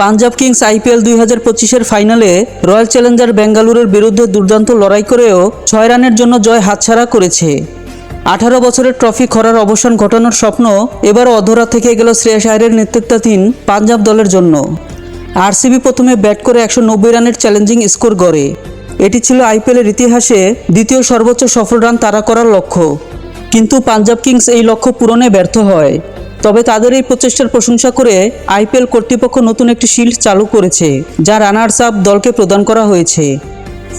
Punjab Kings IPL দুই হাজার পঁচিশের ফাইনালে রয়্যাল চ্যালেঞ্জার বেঙ্গালুরুর বিরুদ্ধে দুর্দান্ত লড়াই করেও ছয় রানের জন্য জয় হাতছাড়া করেছে। আঠারো বছরের ট্রফি খরার অবসান ঘটানোর স্বপ্ন এবার অধরা থেকে গেল শ্রেয়াস আয়ারের নেতৃত্বাধীন পাঞ্জাব দলের জন্য। আরসিবি প্রথমে ব্যাট করে একশো নব্বই রানের চ্যালেঞ্জিং স্কোর গড়ে। এটি ছিল আইপিএলের ইতিহাসে দ্বিতীয় সর্বোচ্চ সফল রান তাড়া করার লক্ষ্য। কিন্তু পাঞ্জাব কিংস এই লক্ষ্য পূরণে ব্যর্থ হয়। তবে তাদের এই প্রচেষ্টার প্রশংসা করে আইপিএল কর্তৃপক্ষ নতুন একটি শিল্ড চালু করেছে, যা রানার্স আপ দলকে প্রদান করা হয়েছে।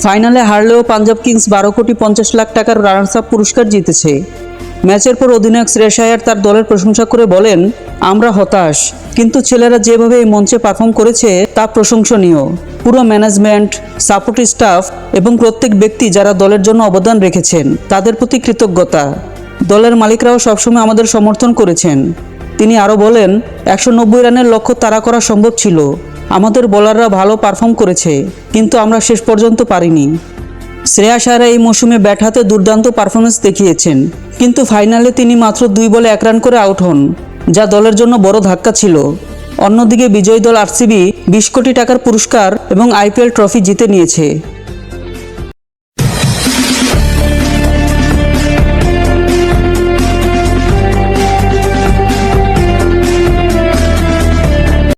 ফাইনালে হারলেও পাঞ্জাব কিংস বারো কোটি পঞ্চাশ লাখ টাকার রানার্স আপ পুরস্কার জিতেছে। ম্যাচের পর অধিনায়ক শ্রেয়াস আয়ার তার দলের প্রশংসা করে বলেন, আমরা হতাশ, কিন্তু ছেলেরা যেভাবে এই মঞ্চে পারফর্ম করেছে তা প্রশংসনীয়। পুরো ম্যানেজমেন্ট, সাপোর্ট স্টাফ এবং প্রত্যেক ব্যক্তি যারা দলের জন্য অবদান রেখেছেন, তাদের প্রতি কৃতজ্ঞতা। দলের মালিকরাও সবসময় আমাদের সমর্থন করেছেন। তিনি আরও বলেন, একশো নব্বই রানের লক্ষ্য তাড়া করা সম্ভব ছিল। আমাদের বোলাররা ভালো পারফর্ম করেছে, কিন্তু আমরা শেষ পর্যন্ত পারিনি। শ্রেয়া সারা এই মৌসুমে ব্যাট হাতে দুর্দান্ত পারফরমেন্স দেখিয়েছেন, কিন্তু ফাইনালে তিনি মাত্র দুই বলে এক রান করে আউট হন, যা দলের জন্য বড় ধাক্কা ছিল। অন্যদিকে বিজয়ী দল আরসিবি বিশ কোটি টাকার পুরস্কার এবং আইপিএল ট্রফি জিতে নিয়েছে।